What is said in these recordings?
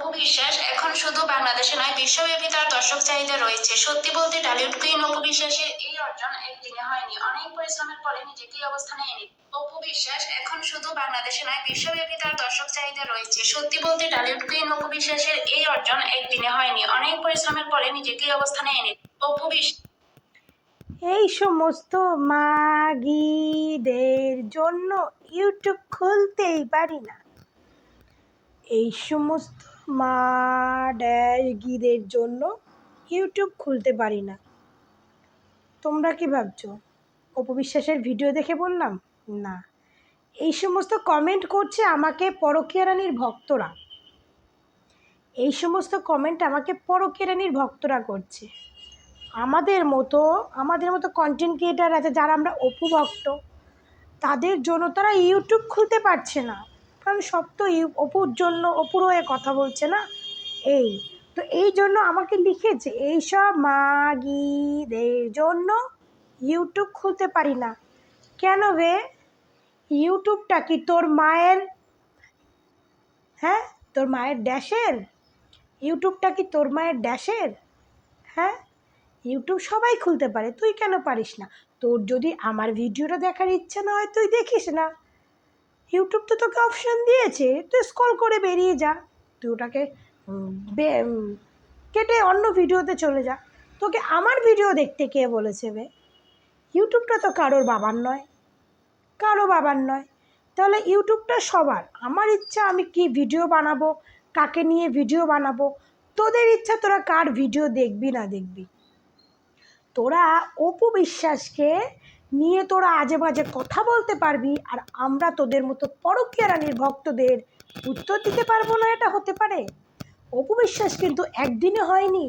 অপু বিশ্বাস এখন শুধু বাংলাদেশে নয়, বিশ্বব্যাপী তার দর্শক চাহিদা রয়েছে। সত্যি বলতে টলিউড কুইন অপু বিশ্বাসের এই অর্জন একদিনে হয়নি। অনেক পরিশ্রমের পরে নিজেকে এই অবস্থানে এনে অপু বিশ্বাস এখন শুধু বাংলাদেশে নয়, বিশ্বব্যাপী তার দর্শক চাহিদা রয়েছে। সত্যি বলতে টলিউড কুইন অপু বিশ্বাসের এই অর্জন একদিনে হয়নি। অনেক পরিশ্রমের পরে নিজেকে এই অবস্থানে এনে অপু বিশ্বাস এই সমস্ত মাগিদের জন্য ইউটিউব খুলতেই পারি না। এই সমস্ত মা ড্যাগিদের জন্য ইউটিউব খুলতে পারি না। তোমরা কি ভাবছ? অপবিশ্বাসের ভিডিও দেখে বললাম? না। এই সমস্ত কমেন্ট করছে আমাকে পরকীয়া রানীর ভক্তরা। এই সমস্ত কমেন্ট আমাকে পরকীয়া রানীর ভক্তরা করছে। আমাদের মতো আমাদের মতো কন্টেন্ট ক্রিয়েটার আছে যারা আমরা অপু ভক্ত, তাদের জন্য তারা ইউটিউব খুলতে পারছে না। কারণ সব তো অপুর জন্য অপুর হয়ে কথা বলছে না? এই, তো এই জন্য আমাকে লিখেছে, এইসব মাগিদের জন্য ইউটিউব খুলতে পারি না। কেন বে ইউটিউবটা কি তোর মায়ের? হ্যাঁ? তোর মায়ের ড্যাশের? ইউটিউবটা কি তোর মায়ের ড্যাশের? হ্যাঁ? ইউটিউব সবাই খুলতে পারে, তুই কেন পারিস না? তোর যদি আমার ভিডিওটা দেখার ইচ্ছা না হয়, তুই দেখিস না। ইউটিউব তো তোকে অপশন দিয়েছে। তুই স্ক্রল করে বেরিয়ে যা। তুই ওটাকে কেটে অন্য ভিডিওতে চলে যা। তোকে আমার ভিডিও দেখতে কে বলেছে বে? ইউটিউবটা তো কারোর বাবার নয়। কারও বাবার নয়। তাহলে ইউটিউবটা সবার। আমার ইচ্ছা আমি কি ভিডিও বানাবো, কাকে নিয়ে ভিডিও বানাবো, তোদের ইচ্ছা তোরা কার ভিডিও দেখবি না দেখবি? তোরা অপু বিশ্বাসকে নিয়ে তোরা আজে বাজে কথা বলতে পারবি আর আমরা তোদের মতো পরকীয়া রানীর ভক্তদের উত্তর দিতে পারব না, এটা হতে পারে। অপু বিশ্বাস কিন্তু একদিনে হয়নি।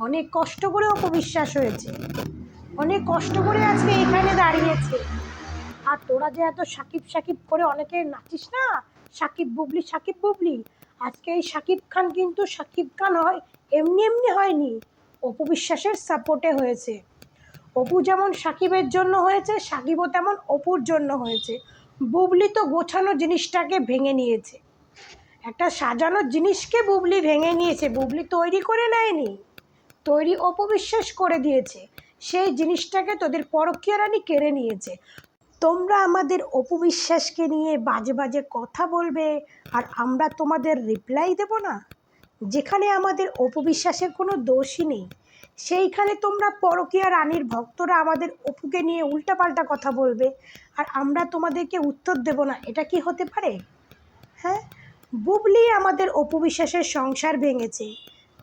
অনেক কষ্ট করে অপু বিশ্বাস হয়েছে। অনেক কষ্ট করে আজকে এখানে দাঁড়িয়েছে। আর তোরা যে এত সাকিব সাকিব করে অনেকে নাচিস না? সাকিব বুবলি সাকিব বুবলি। আজকে এই সাকিব খান কিন্তু সাকিব খান হয় এমনি এমনি হয়নি। অপু বিশ্বাসের সাপোর্টে হয়েছে। অপু যেমন সাকিবের জন্য হয়েছে, সাকিবও তেমন অপুর জন্য হয়েছে। বুবলি তো গোছানো জিনিসটাকে ভেঙে নিয়েছে। একটা সাজানো জিনিসকে বুবলি ভেঙে নিয়েছে। বুবলি তৈরি করে নেয়নি। তৈরি অপবিশ্বাস করে দিয়েছে। সেই জিনিসটাকে তোদের পরকীয়া রানী কেড়ে নিয়েছে। তোমরা আমাদের অপবিশ্বাসকে নিয়ে বাজে বাজে কথা বলবে আর আমরা তোমাদের রিপ্লাই দেব না? যেখানে আমাদের অপবিশ্বাসের কোনো দোষই নেই। সেইখানে তোমরা পরকীয়া রানীর ভক্তরা আমাদের অপুকে নিয়ে উল্টাপাল্টা কথা বলবে, আর আমরা তোমাদেরকে উত্তর দেব না। এটা কি হতে পারে? হ্যাঁ? বুবলি আমাদের অপবিশ্বাসের সংসার ভেঙেছে।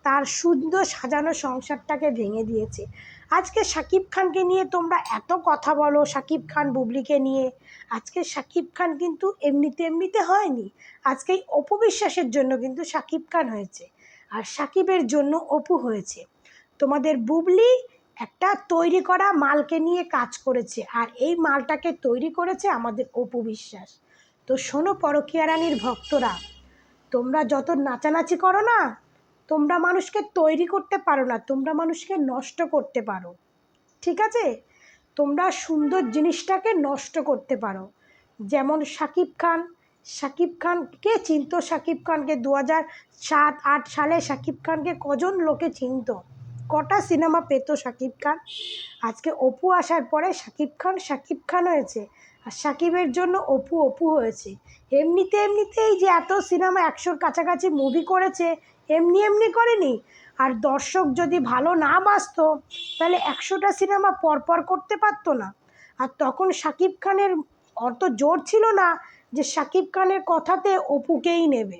তার সুন্দর সাজানো সংসারটাকে ভেঙে দিয়েছে। আজকে সাকিব খানকে নিয়ে তোমরা এত কথা বলো সাকিব খান বুবলিকে নিয়ে। আজকে সাকিব খান কিন্তু এমনিতে এমনিতে হয়নি। আজকে অপবিশ্বাসের জন্য কিন্তু সাকিব খান হয়েছে। আর সাকিবের জন্য অপু হয়েছে। তোমাদের বুবলি একটা তৈরি করা মালকে নিয়ে কাজ করেছে আর এই মালটাকে তৈরি করেছে আমাদের অপু বিশ্বাস। তো শোনো পরকীয়া রানীর ভক্তরা, তোমরা যত নাচানাচি করো না, তোমরা মানুষকে তৈরি করতে পারো না, তোমরা মানুষকে নষ্ট করতে পারো। ঠিক আছে? তোমরা সুন্দর জিনিসটাকে নষ্ট করতে পারো। যেমন শাকিব খান শাকিব খান কে চিনতো? শাকিব খানকে দু হাজার সাত, আট সালে শাকিব খানকে কজন লোকে চিনতো? কটা সিনেমা পেতো শাকিব খান? আজকে অপু আসার পরে শাকিব খান শাকিব খান হয়েছে আর সাকিবের জন্য অপু অপু হয়েছে। এমনিতে এমনিতেই যে এত সিনেমা একশোর কাছাকাছি মুভি করেছে, এমনি এমনি করেনি? আর দর্শক যদি ভালো না বাসতো তাহলে একশোটা সিনেমা পরপর করতে পারতো না। আর তখন শাকিব খানের অত জোর ছিল না যে শাকিব খানের কথাতে অপুকেই নেবে।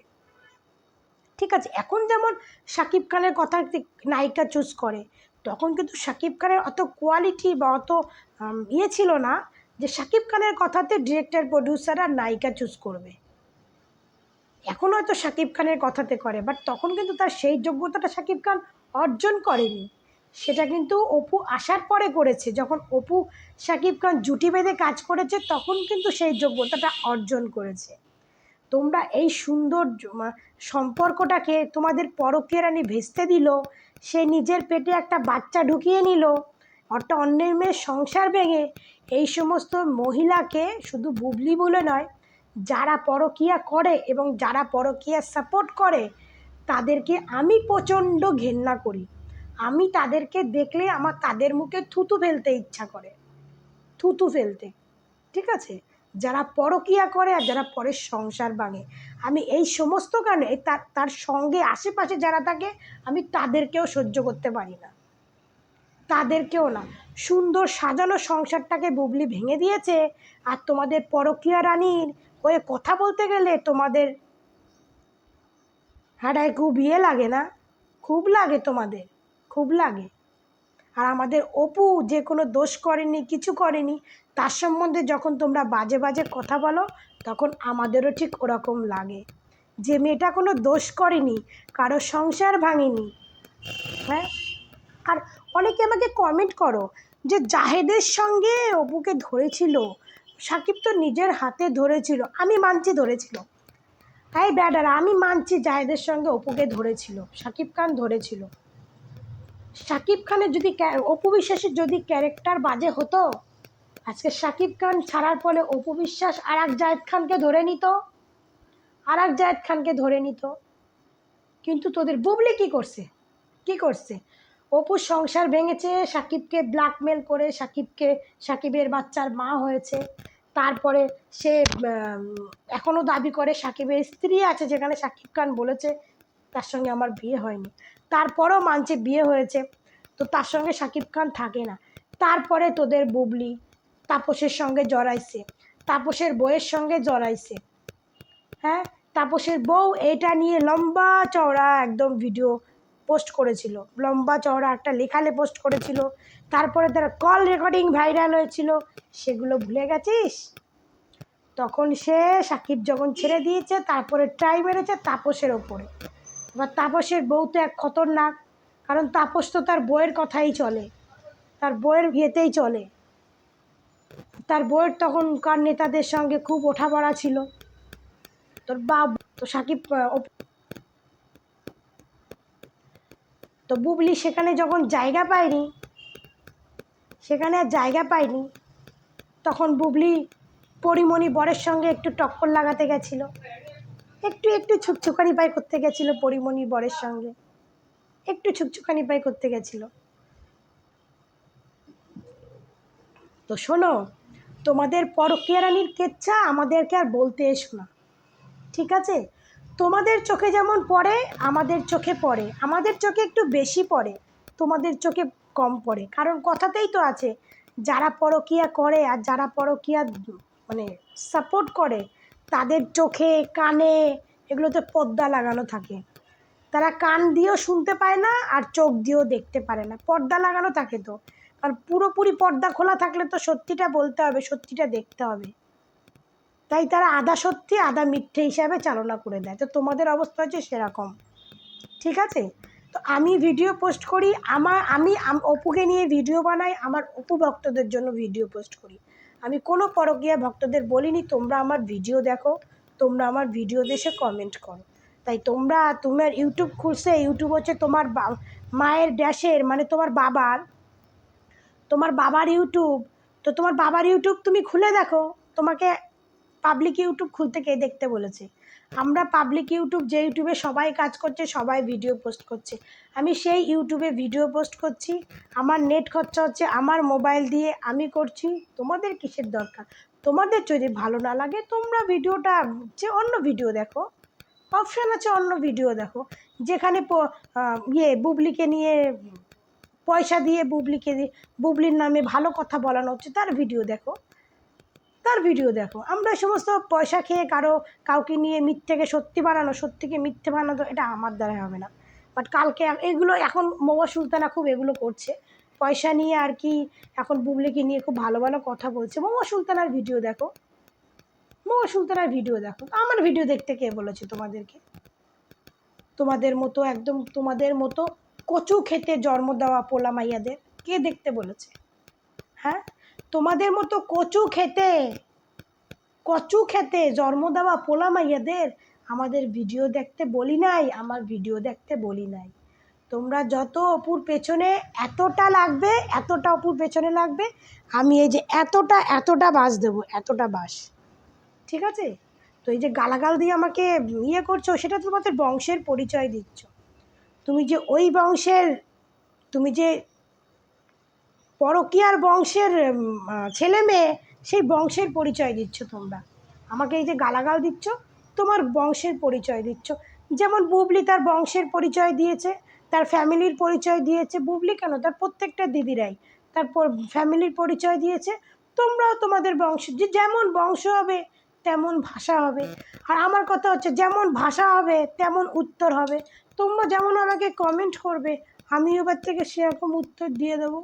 ঠিক আছে, এখন যেমন শাকিব খানের কথা নায়িকা চুজ করে, তখন কিন্তু শাকিব খানের অত কোয়ালিটি বা অত ইয়ে ছিল না যে শাকিব খানের কথাতে ডিরেক্টর প্রডিউসার আর নায়িকা চুজ করবে। এখন হয়তো শাকিব খানের কথাতে করে বাট তখন কিন্তু তার সেই যোগ্যতাটা শাকিব খান অর্জন করেনি। সেটা কিন্তু অপু আসার পরে করেছে, যখন অপু শাকিব খান জুটি বেঁধে কাজ করেছে, তখন কিন্তু সেই যোগ্যতাটা অর্জন করেছে। তোমরা এই সুন্দর সম্পর্কটাকে তোমাদের পরকীয়া রানী ভেস্তে দিল। সে নিজের পেটে একটা বাচ্চা ঢুকিয়ে নিল। অর্থাৎ অন্যের মেয়ের সংসার ভেঙে এই সমস্ত মহিলাকে শুধু বুবলি বলে নয়, যারা পরকীয়া করে এবং যারা পরকীয়া সাপোর্ট করে, তাদেরকে আমি প্রচণ্ড ঘেন্না করি। আমি তাদেরকে দেখলে আমার তাদের মুখে থুতু ফেলতে ইচ্ছা করে। থুতু ফেলতে। ঠিক আছে? যারা পরকিয়া করে আর যারা পরের সংসার ভাঙে। আমি এই সমস্ত কারণে তার তার সঙ্গে আশেপাশে যারা থাকে, আমি তাদেরকেও সহ্য করতে পারি না। তাদেরকেও না। সুন্দর সাজানো সংসারটাকে বুবলি ভেঙে দিয়েছে, আর তোমাদের পরকীয়া রানীর হয়ে কথা বলতে গেলে তোমাদের হাঁটায় খুব ইয়ে লাগে না? খুব লাগে তোমাদের, খুব লাগে। আর আমাদের অপু যে কোনো দোষ করেনি, কিছু করেনি, তার সম্বন্ধে যখন তোমরা বাজে বাজে কথা বলো, তখন আমাদেরও ঠিক ওরকম লাগে। যে মেয়েটা কোনো দোষ করেনি, কারও সংসার ভাঙেনি হ্যাঁ? আর অনেকে আমাকে কমেন্ট করো যে জাহেদের সঙ্গে অপুকে ধরেছিল, সাকিব তো নিজের হাতে ধরেছিল, আমি মানছি ধরেছিল। এই ব্যাডারা, আমি মানছি জাহেদের সঙ্গে অপুকে ধরেছিল, সাকিব খান ধরেছিল। সাকিব খানের যদি অপু বিশ্বাসের যদি ক্যারেক্টার বাজে হতো, আজকে সাকিব খান ছাড়ার ফলে অপু বিশ্বাস আর এক জায়েদ খানকে ধরে নিত আর এক জায়েদ খানকে ধরে নিত। কিন্তু তোদের বুবলি কি করছে? কি করছে? অপুর সংসার ভেঙেছে সাকিবকে ব্ল্যাকমেল করে সাকিবকে সাকিবের বাচ্চার মা হয়েছে। তারপরে সে এখনও দাবি করে সাকিবের স্ত্রী আছে যেখানে সাকিব খান বলেছে তার সঙ্গে আমার বিয়ে হয়নি। তারপরেও মানছে বিয়ে হয়েছে, তো তার সঙ্গে সাকিব খান থাকে না। তারপরে তোদের বুবলি তাপসের সঙ্গে জড়াইছে, তাপসের বইয়ের সঙ্গে জড়াইছে। হ্যাঁ তাপসের বউ এটা নিয়ে লম্বা চওড়া একদম ভিডিও পোস্ট করেছিল। লম্বা চওড়া একটা লেখালে পোস্ট করেছিল। তারপরে তার কল রেকর্ডিং ভাইরাল হয়েছিল। সেগুলো ভুলে গেছিস? তখন সে সাকিব যখন ছেড়ে দিয়েছে, তারপরে ট্রাই মেরেছে তাপসের ওপরে। এবার তাপসের বউ তো এক খতরনাক, কারণ তাপস তো তার বইয়ের কথাই চলে, তার বইয়ের ইয়েতেই চলে। তার বইয়ের তখনকার নেতাদের সঙ্গে খুব ওঠাপড়া ছিল। তোর বাপ, তো সাকিব তো বুবলি সেখানে যখন জায়গা পায়নি, সেখানে আর জায়গা পায়নি, তখন বুবলি, পরিমণি বরের সঙ্গে একটু টক্কর লাগাতে গেছিল। একটু একটু ছুকছুকানি পাই করতে গেছিল পরিমণি বরের সঙ্গে। একটু ছুকছুকানি পাই করতে গেছিল। তো শোনো, তোমাদের পরকীয়া রানীর কেচ্ছা আমাদেরকে আর বলতে এসো না। ঠিক আছে? তোমাদের চোখে যেমন পড়ে, আমাদের চোখে পড়ে। আমাদের চোখে একটু বেশি পড়ে, তোমাদের চোখে কম পড়ে। কারণ কথাতেই তো আছে, যারা পরকীয়া করে আর যারা পরকীয়া মানে সাপোর্ট করে তাদের চোখে, কানে এগুলোতে পর্দা লাগানো থাকে। তারা কান দিয়েও শুনতে পায় না আর চোখ দিয়েও দেখতে পারে না। পর্দা লাগানো থাকে তো। কারণ পুরোপুরি পর্দা খোলা থাকলে তো সত্যিটা বলতে হবে, সত্যিটা দেখতে হবে। তাই তারা আধা সত্যি, আধা মিথ্যে হিসাবে চালনা করে দেয়। তো তোমাদের অবস্থা হচ্ছে সেরকম। ঠিক আছে? তো আমি ভিডিও পোস্ট করি আমার আমি, অপুকে নিয়ে ভিডিও বানাই, আমার অপু ভক্তদের জন্য ভিডিও পোস্ট করি। আমি কোনো পরকীয়া ভক্তদের বলিনি, তোমরা আমার ভিডিও দেখো, তোমরা আমার ভিডিও দেশে কমেন্ট করো। তাই তোমরা, তোমার ইউটিউব খুলছে, ইউটিউব হচ্ছে তোমার মায়ের ড্যাশের মানে তোমার বাবার তোমার বাবার ইউটিউব। তো তোমার বাবার ইউটিউব তুমি খুলে দেখো, তোমাকে পাবলিক ইউটিউব খুলতে কে দেখতে বলেছে? আমরা পাবলিক ইউটিউব যে ইউটিউবে সবাই কাজ করছে, সবাই ভিডিও পোস্ট করছে। আমি সেই ইউটিউবে ভিডিও পোস্ট করছি। আমার নেট খরচা হচ্ছে আমার মোবাইল দিয়ে আমি করছি। তোমাদের কিসের দরকার? তোমাদের যদি ভালো না লাগে, তোমরা ভিডিওটা যে অন্য ভিডিও দেখো অপশান আছে অন্য ভিডিও দেখো। যেখানে ইয়ে বুবলিকে নিয়ে, পয়সা দিয়ে বুবলিকে বুবলির নামে ভালো কথা বলানো হচ্ছে, তার ভিডিও দেখো। তার ভিডিও দেখো। আমরা এই সমস্ত পয়সা খেয়ে কারও কাউকে নিয়ে মিথ্যেকে সত্যি বানানো, সত্যিকে মিথ্যে বানানো, এটা আমার দ্বারা হবে না। বাট কালকে এগুলো এখন মৌয়া সুলতানা খুব এগুলো করছে। পয়সা নিয়ে আর কি এখন বুবলিকে নিয়ে খুব ভালো ভালো কথা বলছে। মৌয়া সুলতানার ভিডিও দেখো। মৌয়া সুলতানার ভিডিও দেখো। আমার ভিডিও দেখতে কে বলেছে তোমাদেরকে? তোমাদের মতো একদম তোমাদের মতো কচু খেতে জন্ম দেওয়া পোলা মাইয়াদের। কে দেখতে বলেছে? হ্যাঁ? তোমাদের মতো কচু খেতে কচু খেতে জন্ম দেওয়া পোলা মাইয়াদের আমাদের ভিডিও দেখতে বলি নাই, আমার ভিডিও দেখতে বলি নাই। তোমরা যত অপুর পেছনে এতটা লাগবে, এতটা অপুর পেছনে লাগবে, আমি এই যে এতটা এতটা বাস দেবো, এতটা বাস। ঠিক আছে? তো এই যে গালাগাল দিয়ে আমাকে ইয়ে করছ, সেটা তোমাদের বংশের পরিচয় দিচ্ছ। তুমি যে ওই বংশের, তুমি যে পরকীয়ার বংশের ছেলে মেয়ে, সেই বংশের পরিচয় দিচ্ছ তোমরা। আমাকে এই যে গালাগাল দিচ্ছ, তোমার বংশের পরিচয় দিচ্ছ। যেমন বুবলি তার বংশের পরিচয় দিয়েছে, তার ফ্যামিলির পরিচয় দিয়েছে। বুবলি কেন? তার প্রত্যেকটা দিদিরাই তারপর ফ্যামিলির পরিচয় দিয়েছে। তোমরাও তোমাদের বংশ, যে যেমন বংশ হবে, তেমন ভাষা হবে। আর আমার কথা হচ্ছে, যেমন ভাষা হবে, তেমন উত্তর হবে। তোমরা যেমন আমাকে কমেন্ট করবে আমি এবার থেকে সেরকম উত্তর দিয়ে দেবো।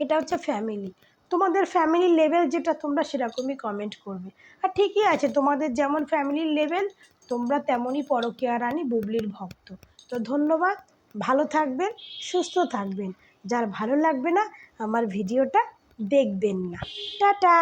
এটা হচ্ছে ফ্যামিলি তোমাদের ফ্যামিলি লেভেল যেটা, তোমরা সেরকমই কমেন্ট করবে। আর ঠিকই আছে, তোমাদের যেমন ফ্যামিলির লেভেল তোমরা তেমনই পরকীয়া রানী বুবলির ভক্ত। তো ধন্যবাদ, ভালো থাকবেন, সুস্থ থাকবেন। যার ভালো লাগবে না, আমার ভিডিওটা দেখবেন না। টাটা!